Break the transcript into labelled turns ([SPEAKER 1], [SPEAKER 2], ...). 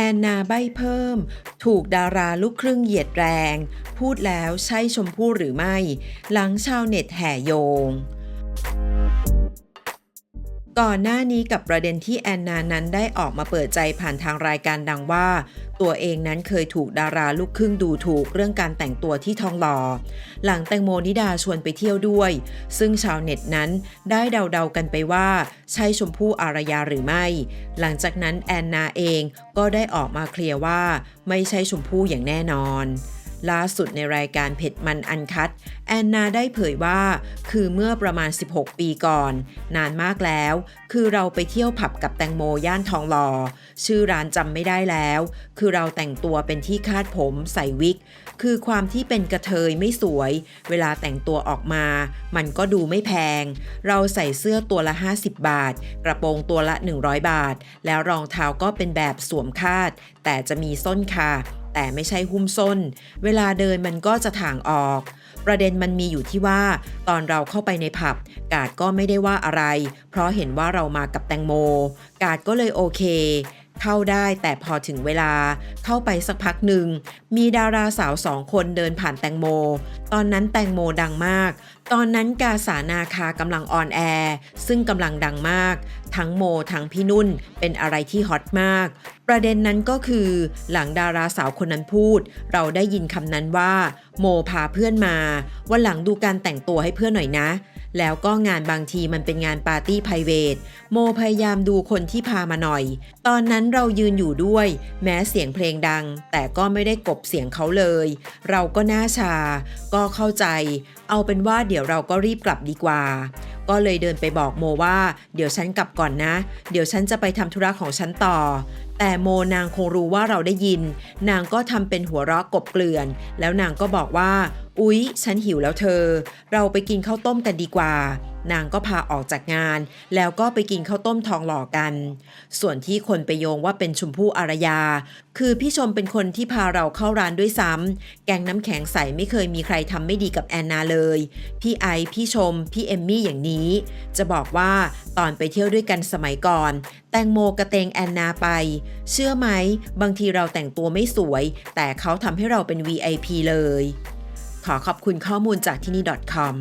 [SPEAKER 1] แอนนาใบเพิ่ม ถูกดาราลูกครึ่งเหยียดแรง พูดแล้วใช่ชมพู่หรือไม่ หลังชาวเน็ตแห่โยง ก่อนหน้านี้กับประเด็นที่แอนนานั้นได้ออกมาเปิดใจผ่านทางรายการดังว่า ตัวเองนั้นเคยถูกดาราลูกครึ่งดูถูกเรื่องการแต่งตัวที่ทองหล่อหลังแตงโมนิดาชวนไปเที่ยวด้วย ซึ่งชาวเน็ตนั้นได้เดาๆกันไปว่า ใช่ชมพู่อารยาหรือไม่ หลังจากนั้นแอนนาเองก็ได้ออกมาเคลียร์ว่า ไม่ใช่ชมพู่อย่างแน่นอน ล่าสุดในรายการเผ็ดมันอันคัดแอนนาได้เผยว่า คือเมื่อประมาณ 16 ปีก่อน นานมากแล้ว คือเราไปเที่ยวผับกับแตงโมย่านทองหล่อชื่อร้านจำไม่ได้แล้ว คือเราแต่งตัวเป็นที่คาดผมใส่วิก คือความที่เป็นกระเทยไม่สวย เวลาแต่งตัวออกมา มันก็ดูไม่แพง เราใส่เสื้อตัวละ 50 บาท กระโปรงตัวละ 100 บาท แล้วรองเท้าก็เป็นแบบสวมคาด แต่จะมีส้นค่ะ แต่ไม่ใช่หุ้มส้น เวลาเดินมันก็จะถ่างออก ประเด็นมันมีอยู่ที่ว่า ตอนเราเข้าไปในผับ กาดก็ไม่ได้ว่าอะไร เพราะเห็นว่าเรามากับแตงโม กาดก็เลยโอเค เข้าได้แต่พอถึงเวลาเข้าไปสักพักหนึ่ง มีดาราสาวสองคนเดินผ่านแตงโม ตอนนั้นแตงโมดังมาก ตอนนั้นกาสานาคากำลังออนแอร์ซึ่งกำลังดังมาก ทั้งโมทั้งพี่นุ่นเป็นอะไรที่ฮอตมาก ประเด็นนั้นก็คือหลังดาราสาวคนนั้นพูด เราได้ยินคำนั้นว่า โมพาเพื่อนมา วันหลังดูการแต่งตัวให้เพื่อนหน่อยนะ แล้วก็งานบางทีมันเป็นงานปาร์ตี้ไพรเวทโมพยายามดูคนที่พามาหน่อย ตอนนั้นเรายืนอยู่ด้วย แม้เสียงเพลงดัง แต่ก็ไม่ได้กบเสียงเขาเลย เราก็หน้าชา ก็เข้าใจ เอาเป็นว่าเดี๋ยวเราก็รีบกลับดีกว่า ก็เลยเดินไปบอกโมว่า เดี๋ยวฉันกลับก่อนนะ เดี๋ยวฉันจะไปทำธุระของฉันต่อ แต่โมนางคงรู้ว่าเราได้ยิน นางก็ทำเป็นหัวเราะกบเกลื่อน แล้วนางก็บอกว่า อุ๊ย ฉันหิวแล้วเธอ เราไปกินข้าวต้มกันดีกว่า นางก็พาออกจากงาน แล้วก็ไปกินข้าวต้มทองหล่อกัน ส่วนที่คนไปโยงว่าเป็นชมพู่อารยา คือพี่ชมเป็นคนที่พาเราเข้าร้านด้วยซ้ำแกงน้ำแข็งใสไม่เคยมีใครทำไม่ดีกับแอนนาเลย พี่ไอพี่ชม พี่เอมมี่อย่างนี้ จะบอกว่าตอนไปเที่ยวด้วยกันสมัยก่อน แตงโมกระเตงแอนนาไปเชื่อไหม บางทีเราแต่งตัวไม่สวย แต่เขาทำให้เราเป็น VIP เลย ขอขอบคุณข้อมูลจากที่นี่ .com